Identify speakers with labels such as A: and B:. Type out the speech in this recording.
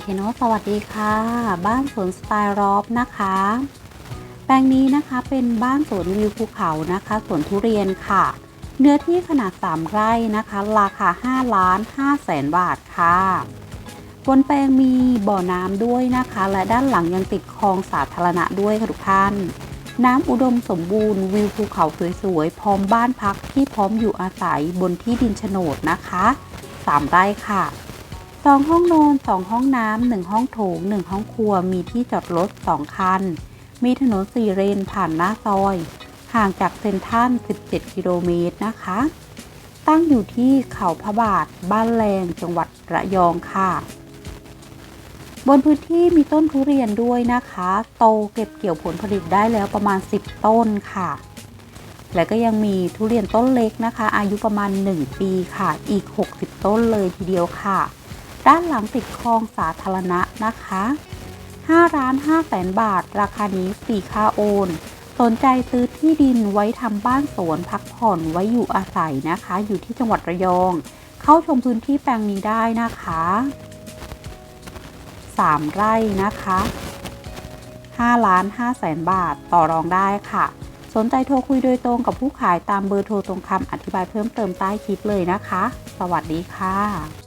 A: เคโนสวัสดีค่ะ บ้านสวนสไตล์รอบนะคะ แปลงนี้นะคะเป็นบ้านสวนวิวภูเขานะคะสวนทุเรียนค่ะ เนื้อที่ขนาด 3 ไร่นะคะ ราคา 5 ล้าน5แสนบาทค่ะบนแปลงมีบ่อน้ำด้วยนะคะ และด้านหลังยังติดคลองสาธารณะด้วยค่ะทุกท่าน น้ำอุดมสมบูรณ์วิวภูเขาสวยๆ พร้อมบ้านพักที่พร้อมอยู่อาศัยบนที่ดินโฉนดนะคะ 3 ไร่ค่ะ สองห้องนอนสองห้องน้ำหนึ่งห้องโถงหนึ่งห้องครัวมีที่จอดรถสองคัน มีถนนสี่เลนผ่านหน้าซอย ห่างจากเซ็นทรัล17 กิโลเมตรนะคะ ตั้งอยู่ที่เขาพระบาท บ้านแรงจังหวัดระยองค่ะ บนพื้นที่มีต้นทุเรียนด้วยนะคะ โตเก็บเกี่ยวผลผลิตได้แล้วประมาณ 10 ต้นค่ะ และก็ยังมีทุเรียนต้นเล็กนะคะ อายุประมาณ 1 ปีค่ะ อีก 60 ต้นเลยทีเดียวค่ะ ด้านหลังติดคลองสาธารณะนะคะ 5 ล้าน5แสนบาท ราคานี้ฟรีค่าโอน สนใจซื้อที่ดินไว้ทำบ้านสวนพักผ่อนไว้อยู่อาศัยนะคะ อยู่ที่จังหวัดระยอง เข้าชมพื้นที่แปลงนี้ได้นะคะ 3 ไร่นะคะ5ล้าน5แสนบาทต่อรองได้ค่ะ สนใจโทรคุยโดยตรงกับผู้ขายตามเบอร์โทรตรงคำอธิบายเพิ่มเติมใต้คลิปเลยนะคะ สวัสดีค่ะ